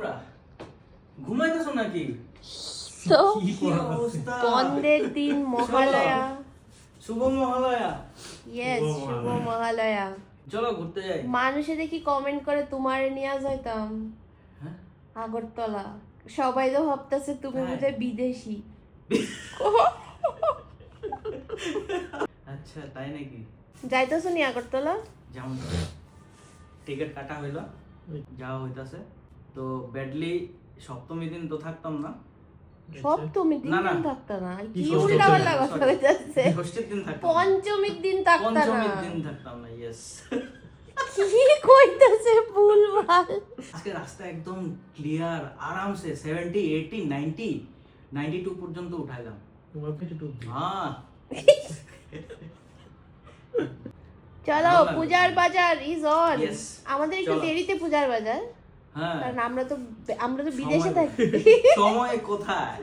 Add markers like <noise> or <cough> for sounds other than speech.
তোমরা? ঘুমাইতেছো নাকি? তো বন্ধের দিন মহালয়া। শুভ মহালয়া। ইয়েস শুভ মহালয়া। চলো ঘুরতে যাই। মানুষে দেখি কমেন্ট করে তোমারে নিয়ে যাইতাম। হ্যাঁ? আগরতলা। সবাই তো ভাবতেছে তুমি বুঝে বিদেশি। আচ্ছা তাই নাকি? যাইতেছো নি আগরতলা? যেমন টিকিট কাটা হইল। যাওয়া হইতাছে। তো ব্যাডলি সপ্তমী দিন তো থাকতাম না। সব দিন না, না। দিন থাকতা না? কি ষষ্ঠীর উল্টা দিন, কথা sorry। হইতাছে ষষ্ঠীর দিন থাকতাম না। পঞ্চমীর দিন থাকতা না। পঞ্চমীর দিন থাকতাম না ইয়েস কি কইতাছে ভুলভাল? আজকে রাস্তা একদম ক্লিয়ার আরামসে seventy eighty ninety ninety two পর্যন্ত উঠাইলাম। হ্যাঁ। চলো ভালো লাগল। পূজার বাজার ইজ অন Yes. আমাদের একটু চলো। দেরিতে পূজার বাজার। কারণ আমরা তো আমরা তো বিদেশে থাকি। <laughs> সময় কোথায়?